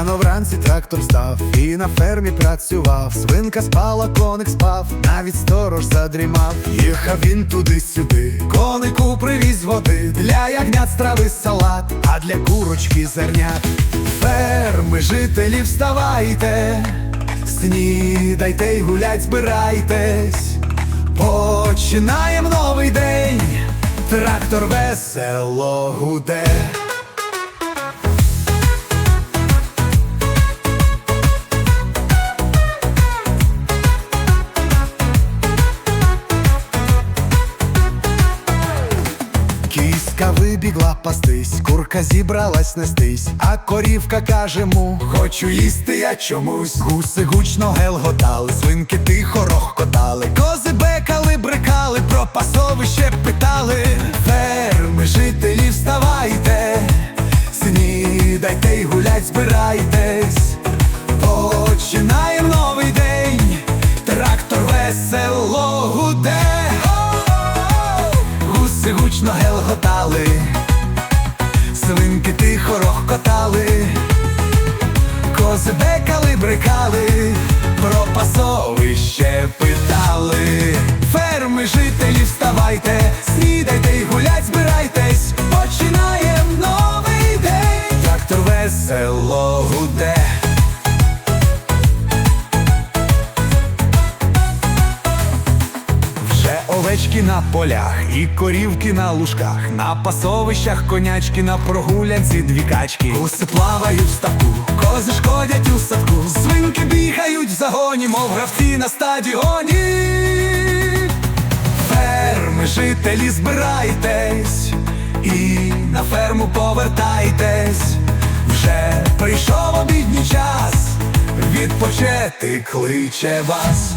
Рано вранці трактор став і на фермі працював. Свинка спала, коник спав, навіть сторож задрімав. Їхав він туди-сюди, конику привіз води. Для ягнят страви салат, а для курочки зернят. Ферми, жителі, вставайте, снідайте й гулять, збирайтесь. Починаєм новий день, трактор весело гуде. Кіська вибігла пастись, курка зібралась нестись, а корівка каже му Хочу їсти я чомусь. Гуси гучно гелготали, свинки тихо рохкотали, кози бекали, брикали, про пасовище питали. Ферми, жителі, вставайте, снідайте й гулять, збирайтесь. Гучно гелготали, свинки тихо рохкотали, кози бекали, брикали, про пасовище питали. Ферми, жителі, вставайте, снідайте й гулять, збирайтесь, починаєм новий день, трактор весело овечки на полях і корівки на лужках, на пасовищах конячки, на прогулянці дві качки. Гуси плавають в ставку, кози шкодять у садку, свинки бігають в загоні, мов гравці на стадіоні. Ферми, жителі, збирайтесь і на ферму повертайтесь. Вже прийшов обідній час, відпочити кличе вас.